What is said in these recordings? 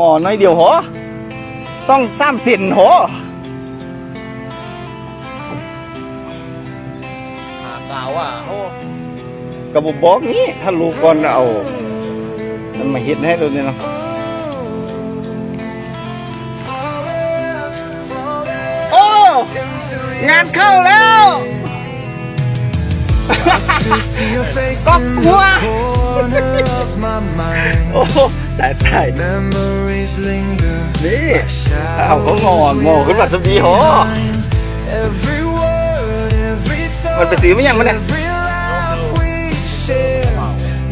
งอน้อยเดียวหอต้องสามเสินหอหากล่าวว่าโอ้กระบอกบอกนี้ถ้ารู้ก่อนเอามันมาเฮ็ดให้เราเนี่ยเนาะโอ้ งานเข้าแล้วก๊อกหัวโอ้ ตายตาย Memories linger นี่เอาเขางองอขึ้นมาสบีหอ Every word, every มันไปซื้อไม่ยังมันเนี่ย every laugh we share.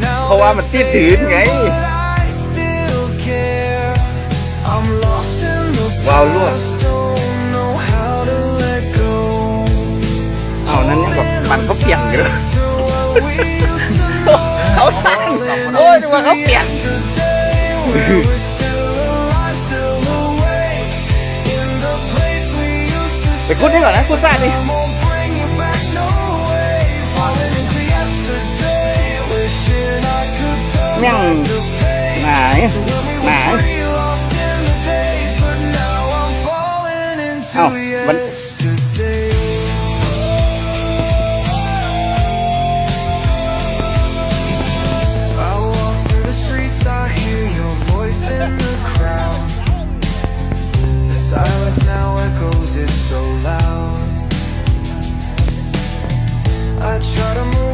Now เพราะว่ามันติดถืนไง I still care. I'm lost in the วาวรั่ว past, don't know how to let go. เอานั้นยังแบบมันเขาเปลี่ยนอยู่ To what we used to เขาตั้งโอ้ยดูว่าเขาเปลี่ยน ไปคุดนี่ก่อนนะคุดซ่านี่ won't bring you back, no way. Falling into yesterday, wishing I could turn แม่ง back the page. หนาหนา We lost in the days, but now I'm falling into เอ้า I try to move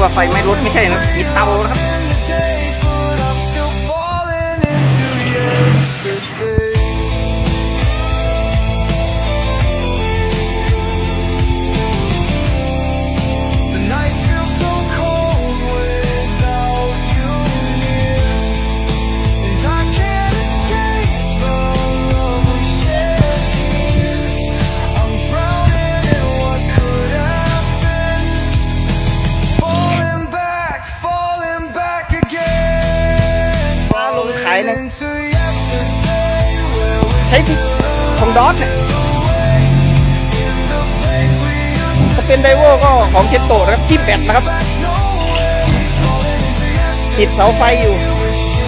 ว่าไฟไม่ลดไม่ใช่นะมีเตานะครับ ใช้ของดอสเนี่ยถ้าเป็นไดโวอร์ก็ของเจโตนะครับที่แบตนะครับ ติดเสาไฟอยู่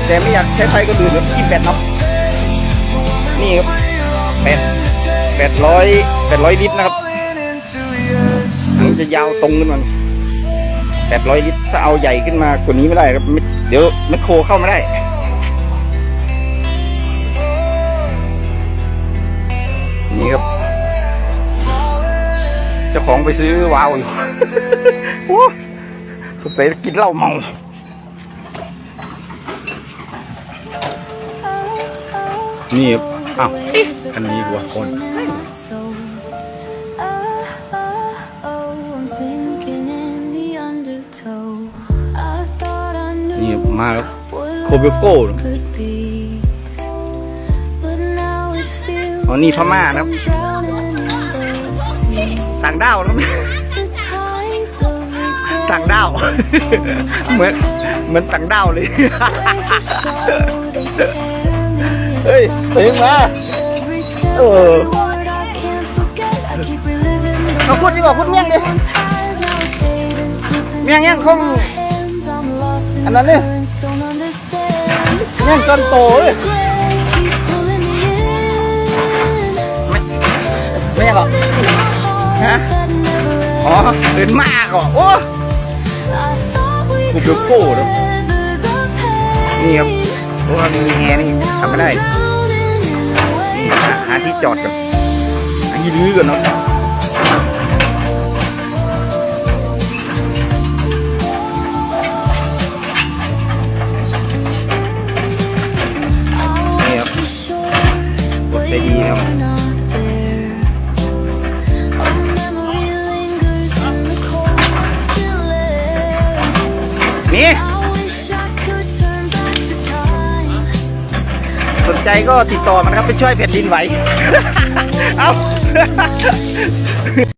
แต่ไม่อยากใช้ไฟก็ดูดแบบที่แบตเนาะนี่ครับแปดแปดร้อยแปดร้อยลิตรนะครับมันจะยาวตรงขึ้นมาแปดร้อยลิตรถ้าเอาใหญ่ขึ้นมากว่านี้ไม่ได้ครับเดี๋ยวแมคโครเข้าไม่ได้ นี่ครับเจ้าของไปซื้อวาวอยู่โอ้สงสัยกินเหล้าเมานี่ครับอ้าวอันนี้หัวคนนี่มาครับโคเบโก้ ออ๋อนี่พม่านะครับต่างด้าวนะครับต่างด้าวเหมือนเหมือนต่างด้าวเลยเฮ้ยตื่นมาเออเอาพูดดีกว่าพูดเมี่ยงดิเมี่ยงยังคงอันนั้นเนี่ยเมี่ยงจนโตเลย ไม่ยังหรอฮะอ๋อเดินมากอะโอ้กูเบลโก้นะนี่ครับเพราะว่ามีแฮนี่ทำไม่ได้หาที่จอดก่อนอันนี้ลื้อก่อนเนาะนี่ครับกดได้ดีนะครับ สนใจก็ติดต่อมันครับไปช่วยแผ่นดินไหว เอา